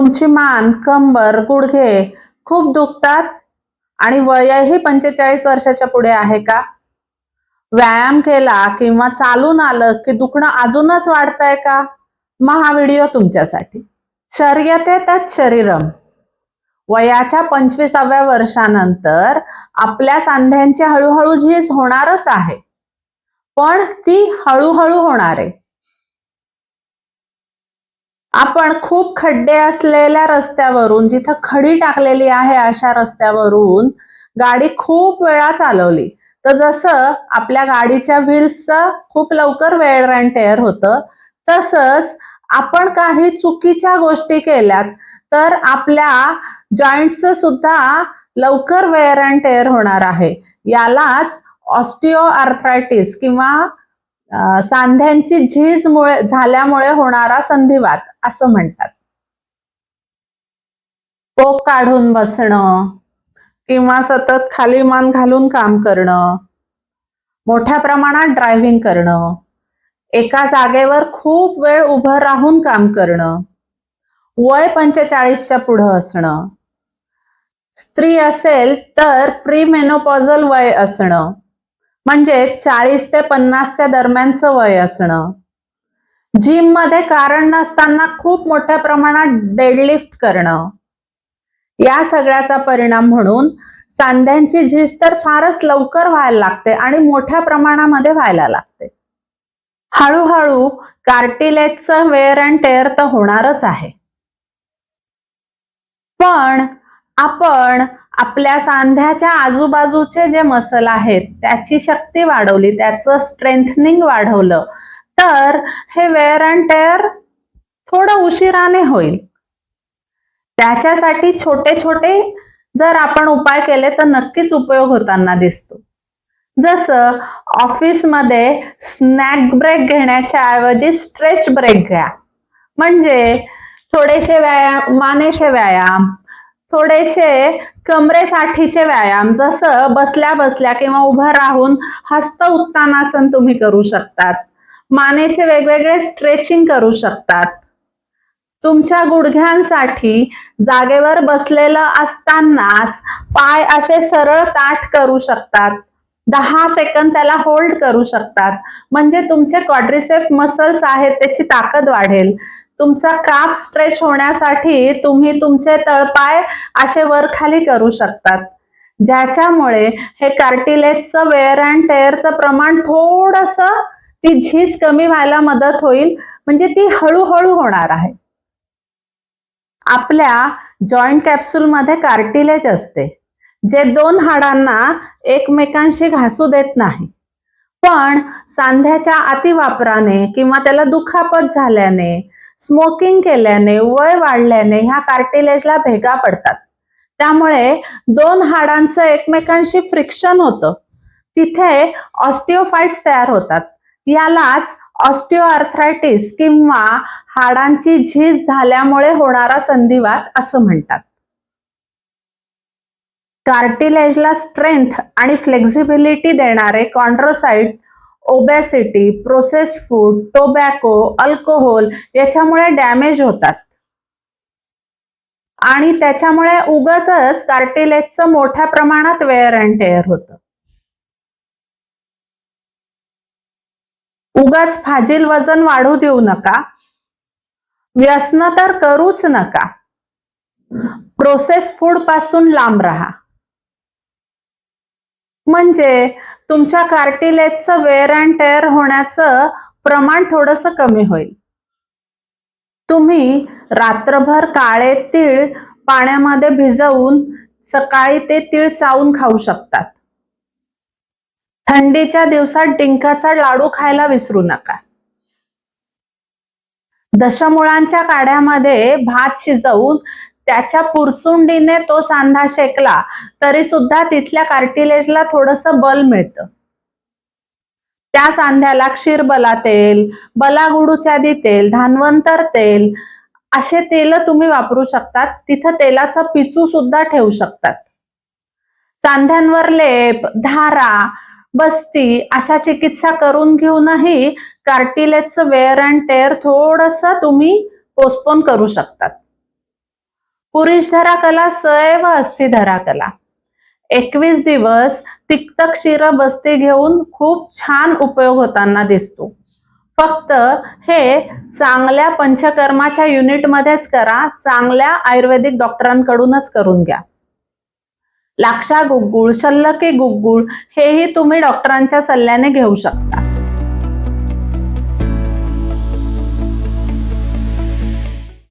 तुमची मान कंबर गुडघे खूप दुखतात आणि वयही पंचेचाळीस वर्षाच्या पुढे आहे का? व्यायाम केला किंवा चालून आलं की दुखणं अजूनच वाढतंय का? मग हा व्हिडिओ तुमच्यासाठी. शर्यते त्यात शरीरम. वयाच्या पंचवीसाव्या वर्षानंतर आपल्या सांध्यांची हळूहळू झीज होणारच आहे. पण ती हळूहळू होणार आहे. आपण खूप खड्डे असलेल्या रस्त्यावरून जिथं खडी टाकलेली आहे अशा रस्त्यावरून गाडी खूप वेळा चालवली. तर जसं आपल्या गाडीच्या व्हील्सचं खूप लवकर वेळ अँड टेअर होतं तसंच आपण काही चुकीच्या गोष्टी केल्यात तर आपल्या जॉईंटचं सुद्धा लवकर वेअर अँड टेअर होणार आहे. यालाच ऑस्टिओ आर्थरायटिस किंवा सांध्यांची सांध्यांची झीजमुळे झाल्यामुळे होणारा संधिवात असं म्हणतात. पोक काढून बसणं किंवा सतत खाली मान घालून काम करणं मोठ्या प्रमाणात ड्रायव्हिंग करणं एका जागेवर खूप वेळ उभं राहून काम करणं वय पंचेचाळीसच्या पुढं असणं स्त्री असेल तर प्रीमेनोपॉझल वय असणं म्हणजे चाळीस ते पन्नासच्या दरम्यानचं वय असणं. जिममध्ये कारण नसताना खूप मोठ्या प्रमाणात डेडलिफ्ट करणं. या सगळ्याचा परिणाम म्हणून सांध्यांची झीज तर फारच लवकर व्हायला लागते आणि मोठ्या प्रमाणामध्ये व्हायला लागते. हळूहळू कार्टिलेजचं वेअर अँड टेअर तर होणारच आहे. पण आपण आपल्या सांध्याच्या आजूबाजूचे जे मसल आहेत त्याची शक्ती वाढवली त्याचं स्ट्रेंथनिंग वाढवलं. तर हे वेअर अँड टेअर थोडं उशिराने होईल. त्याच्यासाठी छोटे छोटे जर आपण उपाय केले तर नक्कीच उपयोग होताना दिसतो. जसं ऑफिसमध्ये स्नॅक ब्रेक घेण्याच्या ऐवजी स्ट्रेच ब्रेक घ्या. म्हणजे थोडेसे व्यायाम मानेचे व्यायाम थोडेसे कमरेसाठीचे व्यायाम जसं बसल्या बसल्या किंवा उभं राहून हस्त उत्तानासन तुम्ही करू शकतात. मानेचे वेगवेगळे स्ट्रेचिंग करू शकतात. तुमच्या गुडघ्यांसाठी जागेवर बसलेलं असतानाच पाय असे सरळ ताठ करू शकतात. दहा सेकंद त्याला होल्ड करू शकतात. म्हणजे तुमचे क्वाड्रिसेफ मसल्स आहेत त्याची ताकद वाढेल. तुमचा काफ स्ट्रेच होण्यासाठी तुम्ही तुमचे तळपाय असे वर खाली करू शकतात. ज्याच्यामुळे हे कार्टिलेजचं वेअर अँड टेअरचं प्रमाण थोडस ती झीज कमी व्हायला मदत होईल. म्हणजे ती हळूहळू होणार आहे. आपल्या जॉईंट कॅप्सूलमध्ये कार्टिलेज असते. जे दोन हाडांना एकमेकांशी घासू देत नाही. पण सांध्याच्या अतिवापराने किंवा त्याला दुखापत झाल्याने स्मोकिंग केल्याने वय वाढल्याने ह्या कार्टिलेजला भेगा पडतात. त्यामुळे दोन हाडांचं एकमेकांशी फ्रिक्शन होतं. तिथे ऑस्टिओफाइट्स तयार होतात. यालाच ऑस्टिओआर्थरायटिस किंवा हाडांची झीज झाल्यामुळे होणारा संधिवात असं म्हणतात. कार्टिलेजला स्ट्रेंथ आणि फ्लेक्झिबिलिटी देणारे chondrocyte obesity processed food tobacco alcohol याच्यामुळे डॅमेज होतात. आणि त्याच्यामुळे उगाच कार्टिलेजचं मोठ्या प्रमाणात वेअर अँड टेअर होतं. उगाच फाजील वजन वाढू देऊ नका. व्यसन तर करूच नका. प्रोसेस फूडपासून लांब राहा. म्हणजे तुमच्या कार्टिलेजचं वेअर अँड टेअर होण्याचं प्रमाण थोडस कमी होईल. तुम्ही रात्रभर काळे तीळ पाण्यामध्ये भिजवून सकाळी ते तीळ चावून खाऊ शकतात. थंडीच्या दिवसात डिंकाचा लाडू खायला विसरू नका. दशमुळांच्या काड्यामध्ये भात शिजवून त्याच्या पुरसुंडीने तो सांधा शेकला तरी सुद्धा तिथल्या कार्टिलेजला थोडस बल मिळतं. त्या सांध्याला क्षीरबला तेल बलागुडूच्यादी तेल धानवंतर तेल असे तेल तुम्ही वापरू शकतात. तिथं तेलाचा पिचू सुद्धा ठेवू शकतात. सांध्यांवर लेप धारा बस्ती अशा चिकित्सा करून घेऊनही कार्टिलेजचं वेअर अँड टेअर थोडस तुम्ही पोस्टपोन करू शकतात. पुरुष धरा कला सैव अस्थिधरा धरा कला. एकवीस दिवस तिक्त क्षीर बस्ती घेऊन खूप छान उपयोग होताना दिसतो. फक्त हे चांगल्या पंचकर्माच्या युनिटमध्येच करा चांगल्या आयुर्वेदिक डॉक्टरांकडूनच करून घ्या. लाक्षा गुगुळ शल्लकी गुगुळ हेही तुम्ही डॉक्टरांच्या सल्ल्याने घेऊ शकता.